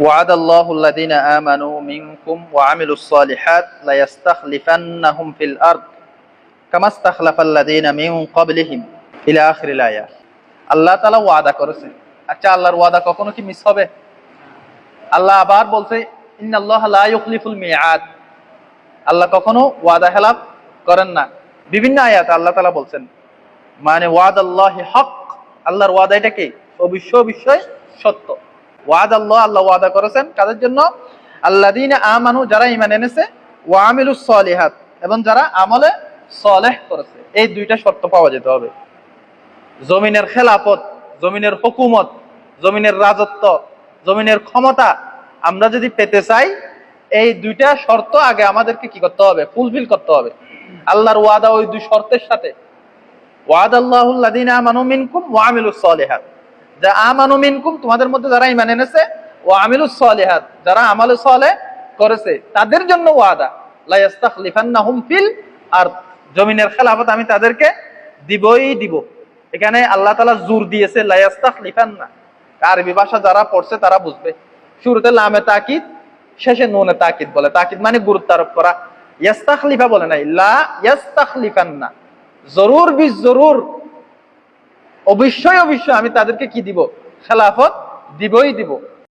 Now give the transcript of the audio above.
وعد الله الذين آمنوا منكم وعملوا الصالحات ليستخلفنهم في الأرض كما استخلف الذين من قبلهم إلى آخر الآية আল্লাহ তালা ওয়াদা করেছে আচ্ছা আল্লাহর ওয়াদা কখনো কি মিস হবে আল্লাহ আবার বলছে ইন্নাল্লাহ লা ইউখলিফুল মিআদ আল্লাহ কখনো ওয়াদা খেলাফ করেন না বিভিন্ন আয়াত আল্লাহ তালা বলছেন মানে ওয়াদ আল্লাহ হক আল্লাহর ওয়াদা এটা কি অবশ্য অবশ্যই সত্য ওয়াদ আল্লাহ আল্লাহ ওয়াদা করেছেন। কাদের জন্য? আল্লাহ আমানু, যারা ইমান এনেছে ওয়ামিলুস সলিহাত, এবং যারা আমলে সলেহ করেছে। এই দুইটা শর্ত পাওয়া যেতে হবে। জমিনের খেলাফত, জমিনের হুকুমত, জমিনের রাজত্ব, জমিনের ক্ষমতা আমরা যদি পেতে চাই, এই দুইটা শর্ত আগে আমাদেরকে কি করতে হবে? ফুলফিল করতে হবে। আল্লাহর ওয়াদা ওই দুই শর্তের সাথে। ওয়াদ আল্লাহুল্লাদিন আমানু মিনকুম ওয়া আমিলুস সলিহাত। যা আমানু মিনকুম, তোমাদের মধ্যে যারা ঈমান এনেছে ও আমিলুস সলিহাত, যারা আমালে সলে করেছে, তাদের জন্য ওয়াদা। লা ইয়াস্তাখলিফান্নাহুম ফিল আর জমিনের খেলাফত আমি তাদেরকে দিবই দিব। এখানে আল্লাহ তাআলা জোর দিয়েছে, লা ইয়াস্তাখলিফান্না। আরবি ভাষা যারা পড়ছে, তারা বুঝবে। শুরুতে লামে তাকিদ, শেষে নুনে তাকিদ বলে। তাকিদ মানে গুরুত্ব আরোপ করা। ইয়াস্তাখলিফা বলে নাই, লা ইয়াস্তাখলিফান্না। জরুর বিশ জরুর। অবশ্যই অবশ্যই আমি তাদেরকে কি দিব? খেলাফত দিবই দিব।